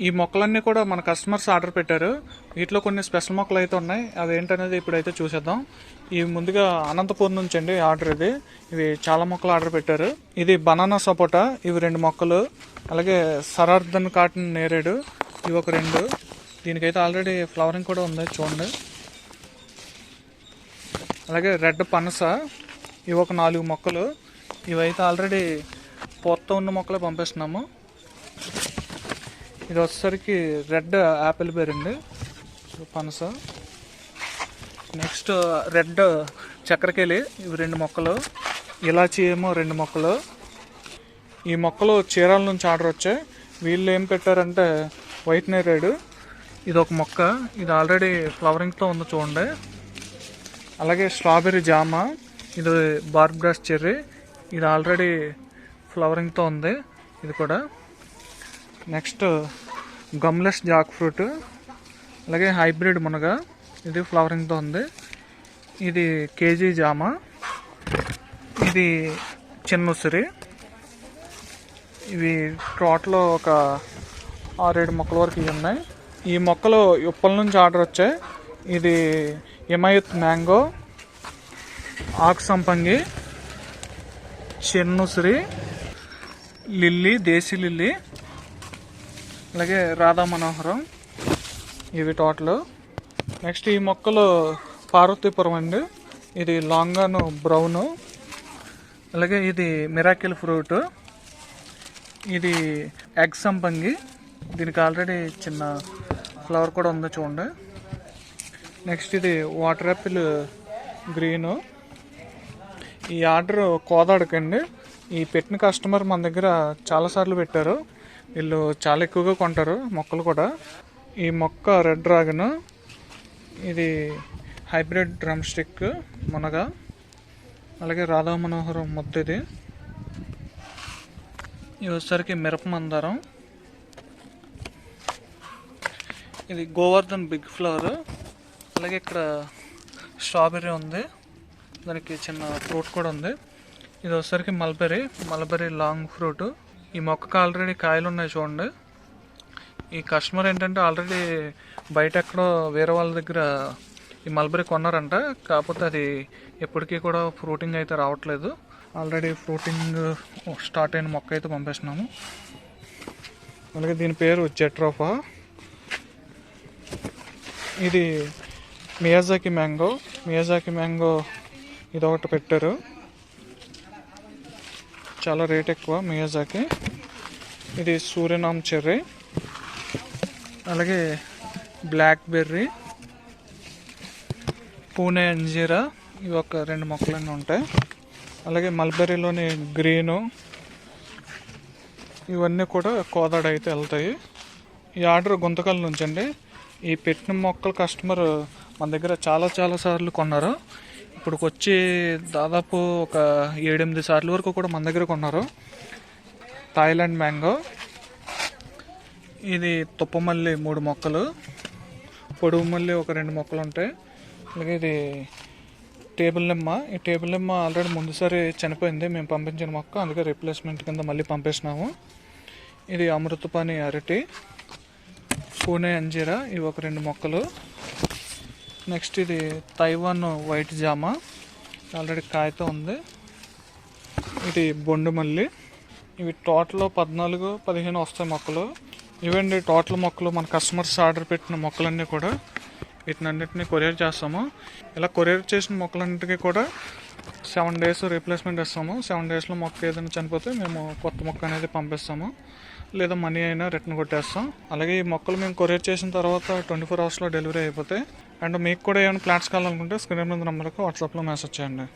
ఈ మొక్కలన్నీ కూడా మన కస్టమర్స్ ఆర్డర్ పెట్టారు. వీటిలో కొన్ని స్పెషల్ మొక్కలు అయితే ఉన్నాయి. అవి ఏంటనేది ఇప్పుడైతే చూసేద్దాం. ఇవి ముందుగా అనంతపూర్ నుంచి అండి ఆర్డర్ ఇది. ఇవి చాలా మొక్కలు ఆర్డర్ పెట్టారు. ఇది బనానా సపోటా. ఇవి రెండు మొక్కలు. అలాగే సరార్దన్ కాటన్ నేరేడు. ఇవి ఒక రెండు. దీనికైతే ఆల్రెడీ ఫ్లవరింగ్ కూడా ఉంది చూడండి. అలాగే రెడ్ పనస. ఇవి ఒక నాలుగు మొక్కలు. ఇవైతే ఆల్రెడీ పూత ఉన్న మొక్కలే పంపిస్తున్నాము. ఇది వచ్చేసరికి రెడ్ యాపిల్ బేర్ అండి. పనస. నెక్స్ట్ రెడ్ చక్కెరకేళి ఇవి రెండు మొక్కలు. ఇలాచి ఏమో రెండు మొక్కలు. ఈ మొక్కలు చీరాల నుంచి ఆర్డర్ వచ్చాయి. వీళ్ళు ఏం పెట్టారంటే వైట్ నేరేడు. ఇది ఒక మొక్క. ఇది ఆల్రెడీ ఫ్లవరింగ్తో ఉంది చూడండి. అలాగే స్ట్రాబెర్రీ జామ. ఇది బార్బ్రాస్ చెర్రీ. ఇది ఆల్రెడీ ఫ్లవరింగ్తో ఉంది. ఇది కూడా. నెక్స్ట్ గమ్లెస్ జాక్ ఫ్రూట్ అలాగే హైబ్రిడ్ మునగ. ఇది ఫ్లవరింగ్తో ఉంది. ఇది కేజీ జామ. ఇది చిన్న ఉసిరి. ఇవి టోటల్ ఒక ఆరేడు మొక్కల వరకు ఇవి ఉన్నాయి. ఈ మొక్కలు ఉప్పల నుంచి ఆర్డర్ వచ్చాయి. ఇది హిమాయత్ మ్యాంగో ఆకు సంపంగి చిన్నుసిరి లిల్లీ దేశీ లిల్లీ అలాగే రాధా మనోహరం. ఇవి టోటల్. నెక్స్ట్ ఈ మొక్కలు పార్వతీపురం అండి. ఇది లాంగాను బ్రౌను. అలాగే ఇది మిరాకిల్ ఫ్రూట్. ఇది ఎగ్ సంపంగి. దీనికి ఆల్రెడీ చిన్న ఫ్లవర్ కూడా ఉంది చూడండి. నెక్స్ట్ ఇది వాటర్ యాపిల్ గ్రీను. ఈ ఆర్డర్ కోదాడకండి. ఈ పెట్టిన కస్టమర్ మన దగ్గర చాలాసార్లు పెట్టారు. వీళ్ళు చాలా ఎక్కువగా కొంటారు మొక్కలు కూడా. ఈ మొక్క రెడ్ డ్రాగన్ ఇది హైబ్రిడ్ డ్రమ్ స్టిక్ మునగ అలాగే రాధా మనోహరం ముద్ద ఇది. ఇది వచ్చేసరికి మిరప మందారం. ఇది గోవర్ధన్ బిగ్ ఫ్లవర్ అలాగే ఇక్కడ స్ట్రాబెర్రీ ఉంది. దానికి చిన్న ఫ్రూట్ కూడా ఉంది. ఇది వచ్చేసరికి మల్బెర్రీ మల్బెర్రీ లాంగ్ ఫ్రూట్. ఈ మొక్కకు ఆల్రెడీ కాయలు ఉన్నాయి చూడండి. ఈ కస్టమర్ ఏంటంటే ఆల్రెడీ బయట ఎక్కడో వేరే వాళ్ళ దగ్గర ఈ మల్బరీ కొన్నారంట. కాకపోతే అది ఎప్పటికీ కూడా ఫ్రూటింగ్ అయితే రావట్లేదు. ఆల్రెడీ ఫ్రూటింగ్ స్టార్ట్ అయిన మొక్క అయితే పంపిస్తున్నాము అలాగే దీని పేరు జెట్రోఫా. ఇది మియాజాకి మ్యాంగో. మియాజాకి మ్యాంగో ఇది ఒకటి పెట్టారు. చాలా రేట్ ఎక్కువ మియాజాకి ఇది సూర్యనామ్ చెర్రీ అలాగే బ్లాక్ బెర్రీ పూణే అంజీరా ఇవి ఒక రెండు మొక్కలన్నీ ఉంటాయి. అలాగే మల్బెర్రీలోని గ్రీను ఇవన్నీ కూడా కోదాడు అయితే వెళ్తాయి. ఈ ఆర్డర్ గుంతకల్ నుంచి అండి ఈ పెట్టిన మొక్కలు కస్టమర్ మన దగ్గర చాలా చాలా సార్లు కొన్నారు. ఇప్పుడుకొచ్చి దాదాపు ఒక ఏడెనిమిది సార్లు వరకు కూడా మన దగ్గర కొన్నారు థాయిలాండ్ మ్యాంగో. ఇది తుప్పమల్లి మూడు మొక్కలు. పొడుగు మల్లి ఒక రెండు మొక్కలు ఉంటాయి. అలాగే ఇది టేబుల్ నిమ్మ. ఈ టేబుల్ నిమ్మ ఆల్రెడీ ముందుసారి చనిపోయింది. మేము పంపించిన మొక్క. అందుకే రీప్లేస్మెంట్ కింద మళ్ళీ పంపేసినాము. ఇది అమృతపాణి అరటి పూణే అంజీరా. ఇవి ఒక రెండు మొక్కలు. నెక్స్ట్ ఇది తైవాన్ వైట్ జామ. ఆల్రెడీ కాయతో ఉంది. ఇది బొండు మల్లి. ఇవి టోటల్ పద్నాలుగు పదిహేను వస్తాయి మొక్కలు. ఇవండి టోటల్ మొక్కలు మన కస్టమర్స్ ఆర్డర్ పెట్టిన మొక్కలన్నీ కూడా వీటిని కొరియర్ చేస్తాము. ఇలా కొరియర్ చేసిన మొక్కలన్నిటికీ కూడా సెవెన్ డేస్ రీప్లేస్మెంట్ ఇస్తాము. సెవెన్ డేస్లో మొక్క ఏదైనా చనిపోతే మేము కొత్త మొక్క అనేది పంపిస్తాము. లేదా మనీ అయినా రిటర్న్ కొట్టేస్తాం. అలాగే ఈ మొక్కలు మేము కొరియర్ చేసిన తర్వాత ట్వంటీ ఫోర్ అవర్స్లో డెలివరీ అయిపోతాయి అండ్ మీకు కూడా ఏమైనా ప్లాట్స్ కావాలనుకుంటే స్క్రీన్ మీద నెంబర్కి వాట్సాప్లో మెసేజ్ చేయండి.